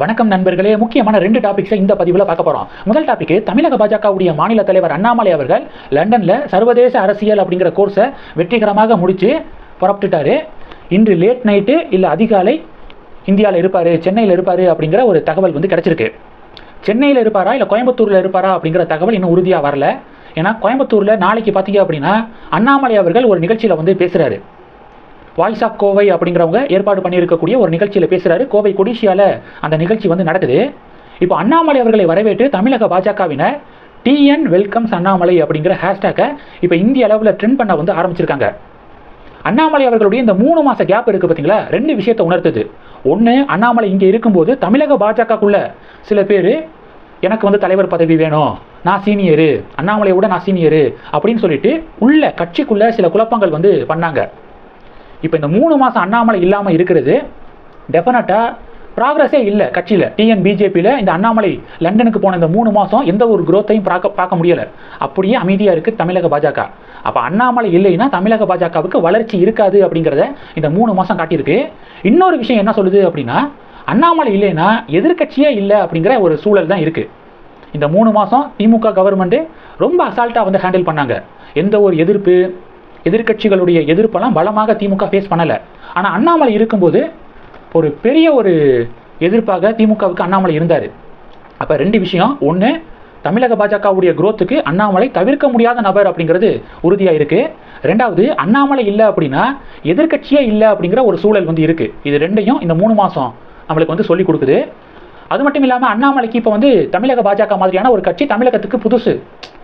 வணக்கம் நண்பர்களே முக்கியமான ரெண்டு டாபிக்ஸை இந்த பதிவில் பார்க்க போகிறோம் முதல் டாபிக் தமிழக பாஜகவுடைய மாநில தலைவர் அண்ணாமலை அவர்கள் லண்டனில் சர்வதேச அரசியல் அப்படிங்கிற கோர்ஸை வெற்றிகரமாக முடித்து புறப்பட்டுட்டாரு. இன்று லேட் நைட்டு இல்லை அதிகாலை இந்தியாவில் இருப்பார் சென்னையில் இருப்பார் அப்படிங்கிற ஒரு தகவல் வந்து கிடச்சிருக்கு. சென்னையில் இருப்பாரா இல்லை கோயம்புத்தூரில் இருப்பாரா அப்படிங்கிற தகவல் இன்னும் உறுதியாக வரல. ஏன்னா கோயம்புத்தூரில் நாளைக்கு பார்த்தீங்க அப்படின்னா அண்ணாமலை அவர்கள் ஒரு நிகழ்ச்சியில் வந்து பேசுகிறாரு வாய்ஸ் ஆஃப் கோவை அப்படிங்கிறவங்க ஏற்பாடு பண்ணியிருக்கக்கூடிய ஒரு நிகழ்ச்சியில் பேசுகிறாரு கோவை கொடிஷியாவில் அந்த நிகழ்ச்சி வந்து நடக்குது. இப்போ அண்ணாமலை அவர்களை வரவேற்று தமிழக பாஜகவினர் டிஎன் வெல்கம்ஸ் அண்ணாமலை அப்படிங்கிற ஹேஷ்டேக்கை இப்போ இந்திய அளவில் ட்ரெண்ட் பண்ண வந்து ஆரம்பிச்சிருக்காங்க. அண்ணாமலை அவர்களுடைய இந்த மூணு மாச கேப் இருக்குது பார்த்தீங்களா ரெண்டு விஷயத்தை உணர்த்துது. ஒன்று அண்ணாமலை இங்கே இருக்கும்போது தமிழக பாஜகக்குள்ள சில பேர் எனக்கு வந்து தலைவர் பதவி வேணும். நான் சீனியரு அண்ணாமலையை விட நான் சீனியரு அப்படின்னு சொல்லிட்டு உள்ள கட்சிக்குள்ள சில குழப்பங்கள் வந்து பண்ணாங்க. இப்போ இந்த மூணு மாதம் அண்ணாமலை இல்லாமல் இருக்கிறது டெஃபினட்டாக ப்ராக்ரஸே இல்லை கட்சியில். டிஎன் பிஜேபியில் இந்த அண்ணாமலை லண்டனுக்கு போன இந்த மூணு மாதம் எந்த ஒரு குரோத்தையும் பார்க்க பார்க்க முடியலை. அப்படியே அமைதியாக இருக்குது தமிழக பாஜக. அப்போ அண்ணாமலை இல்லைன்னா தமிழக பாஜகவுக்கு வளர்ச்சி இருக்காது அப்படிங்கிறத இந்த மூணு மாதம் காட்டியிருக்கு. இன்னொரு விஷயம் என்ன சொல்லுது அப்படின்னா அண்ணாமலை இல்லைன்னா எதிர்க்கட்சியே இல்லை அப்படிங்கிற ஒரு சூழல் தான் இருக்குது இந்த மூணு மாதம் திமுக கவர்மெண்ட்டு ரொம்ப அசால்ட்டாக வந்து ஹேண்டில் பண்ணாங்க. எந்த ஒரு எதிர்ப்பு எதிர்க்கட்சிகளுடைய எதிர்ப்பெல்லாம் பலமாக திமுக ஃபேஸ் பண்ணலை. ஆனால் அண்ணாமலை இருக்கும்போது ஒரு பெரிய ஒரு எதிர்ப்பாக திமுகவுக்கு அண்ணாமலை இருந்தார். அப்போ ரெண்டு விஷயம். ஒன்று தமிழக பாஜகவுடைய குரோத்துக்கு அண்ணாமலை தவிர்க்க முடியாத நபர் அப்படிங்கிறது உறுதியாக இருக்குது ரெண்டாவது அண்ணாமலை இல்லை அப்படின்னா எதிர்க்கட்சியே இல்லை அப்படிங்கிற ஒரு சூழல் வந்து இருக்குது இது ரெண்டையும் இந்த மூணு மாதம் நம்மளுக்கு வந்து சொல்லி கொடுக்குது. அது மட்டும் இல்லாமல் அண்ணாமலைக்கு இப்போ வந்து தமிழக பாஜக மாதிரியான ஒரு கட்சி தமிழகத்துக்கு புதுசு.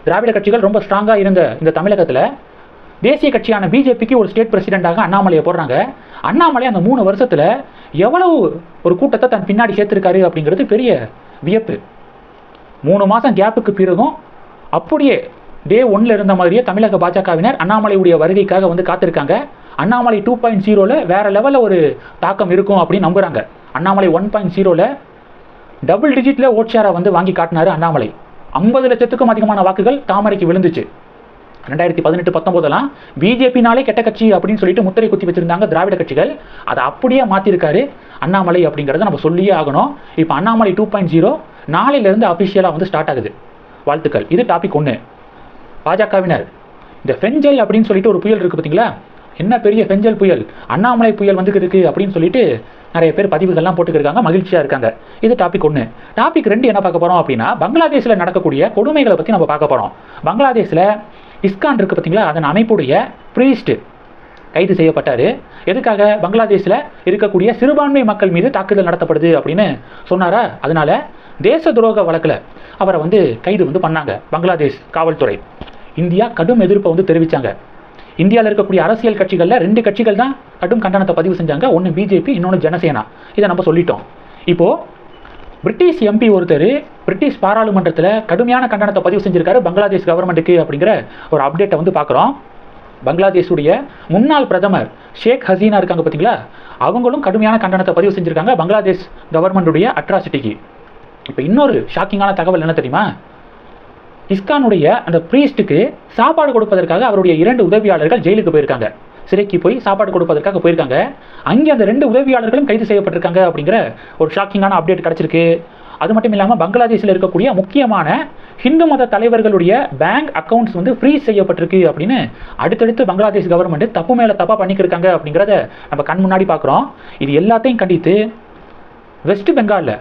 திராவிட கட்சிகள் ரொம்ப ஸ்ட்ராங்காக இருந்த இந்த தமிழகத்தில் தேசிய கட்சியான பிஜேபிக்கு ஒரு ஸ்டேட் பிரசிடெண்ட்டாக அண்ணாமலையை போடுறாங்க. அண்ணாமலை அந்த மூணு வருஷத்தில் எவ்வளவு ஒரு கூட்டத்தை தன் பின்னாடி சேர்த்துருக்காரு அப்படிங்கிறது பெரிய வியப்பு. மூணு மாதம் கேப்புக்கு பிறகும் அப்படியே டே ஒன்னில் இருந்த மாதிரியே தமிழக பாஜகவினர் அண்ணாமலையுடைய வருகைக்காக வந்து காத்திருக்காங்க. அண்ணாமலை டூ பாயிண்ட் ஜீரோவில் வேறு லெவலில் ஒரு தாக்கம் இருக்கும் அப்படின்னு நம்புகிறாங்க அண்ணாமலை ஒன் பாயிண்ட் ஜீரோவில் டபுள் டிஜிட்டில் ஓட் ஷேரை வந்து வாங்கி காட்டினார் அண்ணாமலை. ஐம்பது லட்சத்துக்கும் அதிகமான வாக்குகள் தாமரைக்கு விழுந்துச்சு. ரெண்டாயிரத்தி பதினெட்டு பத்தொம்போதெல்லாம் பிஜேபினாலே கெட்ட கட்சி அப்படின்னு சொல்லிட்டு முத்திரை குத்தி வச்சிருந்தாங்க திராவிட கட்சிகள். அதை அப்படியே மாற்றிருக்காரு அண்ணாமலை அப்படிங்கிறத நம்ம சொல்லியே ஆகணும். இப்போ அண்ணாமலை டூ பாயிண்ட் ஜீரோ நாளையிலேருந்து அஃபிஷியலாக வந்து ஸ்டார்ட் ஆகுது. வாழ்த்துக்கள். இது டாபிக் ஒன்று பாஜகவினர் இந்த ஃபெஞ்சல் அப்படின்னு சொல்லிட்டு ஒரு புயல் இருக்குது பார்த்தீங்களா என்ன பெரிய ஃபெஞ்சல் புயல்? அண்ணாமலை புயல் வந்துருக்கு அப்படின்னு சொல்லிட்டு நிறைய பேர் பதிவுகள்லாம் போட்டுக்கிருக்காங்க. மகிழ்ச்சியாக இருக்காங்க. இது டாபிக் ஒன்று டாபிக் ரெண்டு என்ன பார்க்க போகிறோம் அப்படின்னா பங்களாதேஷில் நடக்கக்கூடிய கொடுமைகளை பற்றி நம்ம பார்க்க போகிறோம் பங்களாதேஷில் இஸ்கான் இருக்குது பார்த்தீங்களா? அதன் அமைப்புடைய ப்ரீஸ்ட் கைது செய்யப்பட்டார். எதுக்காக? பங்களாதேஷில் இருக்கக்கூடிய சிறுபான்மை மக்கள் மீது தாக்குதல் நடத்தப்படுது அப்படின்னு சொன்னாரா? அதனால் தேச துரோக வழக்கில் அவரை வந்து கைது வந்து பண்ணாங்க பங்களாதேஷ் காவல்துறை. இந்தியா கடும் எதிர்ப்பை வந்து தெரிவித்தாங்க இந்தியாவில் இருக்கக்கூடிய அரசியல் கட்சிகளில் ரெண்டு கட்சிகள் தான் கடும் கண்டனத்தை பதிவு செஞ்சாங்க. ஒன்று பிஜேபி இன்னொன்று ஜனசேனா. இதை நம்ம சொல்லிட்டோம். இப்போது பிரிட்டிஷ் எம்பி ஒருத்தர் பிரிட்டிஷ் பாராளுமன்றத்தில் கடுமையான கண்டனத்தை பதிவு செஞ்சிருக்காரு பங்களாதேஷ் கவர்மெண்ட்டுக்கு அப்படிங்கிற ஒரு அப்டேட்டை வந்து பார்க்குறோம். பங்களாதேஷுடைய முன்னாள் பிரதமர் ஷேக் ஹசீனா இருக்காங்க பார்த்தீங்களா அவங்களும் கடுமையான கண்டனத்தை பதிவு செஞ்சுருக்காங்க பங்களாதேஷ் கவர்மெண்ட்டுடைய அட்ராசிட்டிக்கு இப்போ இன்னொரு ஷாக்கிங்கான தகவல் என்ன தெரியுமா? இஸ்கானுடைய அந்த ப்ரீஸ்ட்டுக்கு சாப்பாடு கொடுப்பதற்காக அவருடைய இரண்டு உதவியாளர்கள் ஜெயிலுக்கு போயிருக்காங்க. சிறைக்கு போய் சாப்பாடு கொடுப்பதற்காக போயிருக்காங்க. அங்கே அந்த ரெண்டு உதவியாளர்களும் கைது செய்யப்பட்டிருக்காங்க அப்படிங்கிற ஒரு ஷாக்கிங்கான அப்டேட் கிடச்சிருக்கு. அது மட்டும் இல்லாமல் பங்களாதேஷில் இருக்கக்கூடிய முக்கியமான ஹிந்து மத தலைவர்களுடைய பேங்க் அக்கவுண்ட்ஸ் வந்து ஃப்ரீஸ் செய்யப்பட்டிருக்கு அப்படின்னு அடுத்தடுத்து பங்களாதேஷ் கவர்மெண்ட் தப்பு மேலே தப்பாக பண்ணிக்கிருக்காங்க அப்படிங்கிறத நம்ம கண் முன்னாடி பார்க்குறோம். இது எல்லாத்தையும் கண்டித்து வெஸ்ட் பெங்காலில்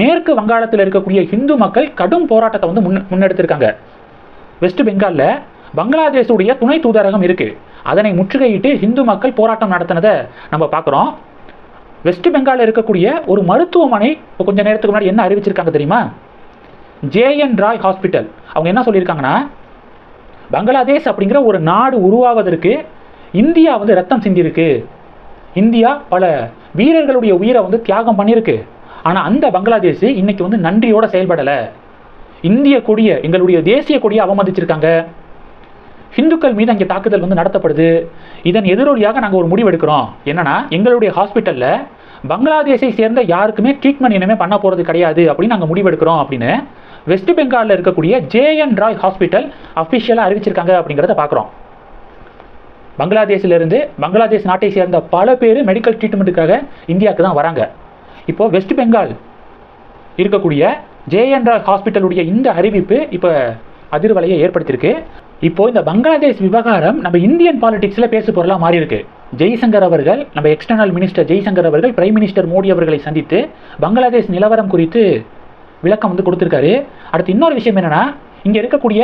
மேற்கு வங்காளத்தில் இருக்கக்கூடிய ஹிந்து மக்கள் கடும் போராட்டத்தை வந்து முன் முன்னெடுத்திருக்காங்க. வெஸ்ட் பெங்காலில் பங்களாதேஷுடைய துணை தூதரகம் இருக்குது அதனை முற்றுகையிட்டு ஹிந்து மக்கள் போராட்டம் நடத்தினதை நம்ம பார்க்குறோம். வெஸ்ட் பெங்காலில் இருக்கக்கூடிய ஒரு மருத்துவமனை இப்போ கொஞ்ச நேரத்துக்கு முன்னாடி என்ன அறிவிச்சிருக்காங்க தெரியுமா? ஜேஎன் ராய் ஹாஸ்பிட்டல் அவங்க என்ன சொல்லியிருக்காங்கன்னா பங்களாதேஷ் அப்படிங்கிற ஒரு நாடு உருவாவதற்கு இந்தியா வந்து ரத்தம் சிந்திருக்கு இந்தியா பல வீரர்களுடைய உயிரை வந்து தியாகம் பண்ணியிருக்கு. ஆனால் அந்த பங்களாதேஷ் இன்னைக்கு வந்து நன்றியோட செயல்படலை. இந்திய கொடியை எங்களுடைய தேசிய கொடியை அவமதிச்சிருக்காங்க. ஹிந்துக்கள் மீது அங்கே தாக்குதல் வந்து நடத்தப்படுது. இதன் எதிரொலியாக நாங்கள் ஒரு முடிவு எடுக்கிறோம் என்னன்னா எங்களுடைய ஹாஸ்பிட்டலில் பங்களாதேஷை சேர்ந்த யாருக்குமே ட்ரீட்மெண்ட் இனிமேல் பண்ண போகிறது கிடையாது அப்படின்னு நாங்கள் முடிவெடுக்கிறோம் அப்படின்னு வெஸ்ட் பெங்காலில் இருக்கக்கூடிய ஜேஎன் ராய் ஹாஸ்பிட்டல் அஃபிஷியலாக அறிவிச்சிருக்காங்க அப்படிங்கிறத பார்க்குறோம் பங்களாதேஷிலிருந்து பங்களாதேஷ் நாட்டை சேர்ந்த பல பேர் மெடிக்கல் ட்ரீட்மெண்ட்டுக்காக இந்தியாவுக்கு தான் வராங்க. இப்போது வெஸ்ட் பெங்கால் இருக்கக்கூடிய ஜேஎன் ராய் ஹாஸ்பிட்டலுடைய இந்த அறிவிப்பு இப்போ அதிர்வலையை ஏற்படுத்தியிருக்கு. இப்போ இந்த பங்களாதேஷ் விவகாரம் நம்ம இந்தியன் பாலிடிக்ஸில் பேசு பொருளாக மாறி இருக்கு ஜெய்சங்கர் அவர்கள் நம்ம எக்ஸ்டர்னல் மினிஸ்டர் ஜெய்சங்கர் அவர்கள் பிரைம் மினிஸ்டர் மோடி அவர்களை சந்தித்து பங்களாதேஷ் நிலவரம் குறித்து விளக்கம் வந்து கொடுத்துருக்காரு. அடுத்து இன்னொரு விஷயம் என்னன்னா இங்கே இருக்கக்கூடிய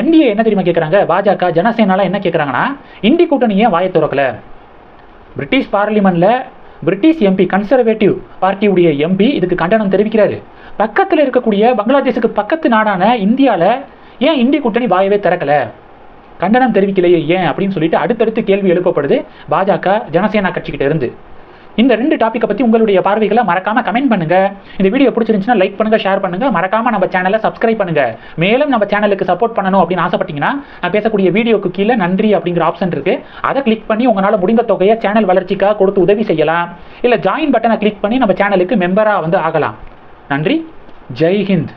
என்டிஏ என்ன தெரியுமா கேட்குறாங்க பாஜக ஜனசேனாலாம் என்ன கேட்குறாங்கன்னா இந்தி கூட்டணி ஏன் வாயை திறக்கல? பிரிட்டிஷ் பார்லிமெண்ட்டில் பிரிட்டிஷ் எம்பி கன்சர்வேட்டிவ் பார்ட்டியுடைய எம்பி இதுக்கு கண்டனம் தெரிவிக்கிறாரு. பக்கத்தில் இருக்கக்கூடிய பங்களாதேஷுக்கு பக்கத்து நாடான இந்தியாவில் ஏன் இந்தி கூட்டணி வாயவே திறக்கல? கண்டனம் தெரிவிக்கலையே ஏன் அப்படின்னு சொல்லிட்டு அடுத்தடுத்து கேள்வி எழுப்பப்படுது பாஜக ஜனசேனா கட்சிக்கிட்ட இருந்து. இந்த ரெண்டு டாப்பிக்கை பற்றி உங்களுடைய பார்வைகளை மறக்காம கமெண்ட் பண்ணுங்க. இந்த வீடியோ பிடிச்சிருந்துச்சுன்னா லைக் பண்ணுங்க ஷேர் பண்ணுங்க. மறக்காம நம்ம சேனலை சப்ஸ்கிரைப் பண்ணுங்க. மேலும் நம்ம சேனலுக்கு சப்போர்ட் பண்ணணும் அப்படின்னு ஆசைப்பட்டீங்கன்னா நான் பேசக்கூடிய வீடியோக்கு கீழே நன்றி அப்படிங்கிற ஆப்ஷன் இருக்கு. அதை கிளிக் பண்ணி உங்களால் முடிந்த தொகையை சேனல் வளர்ச்சிக்காக கொடுத்து உதவி செய்யலாம். இல்லை ஜாயின் பட்டனை கிளிக் பண்ணி நம்ம சேனலுக்கு மெம்பராக வந்து ஆகலாம். நன்றி. ஜெய் ஹிந்த்.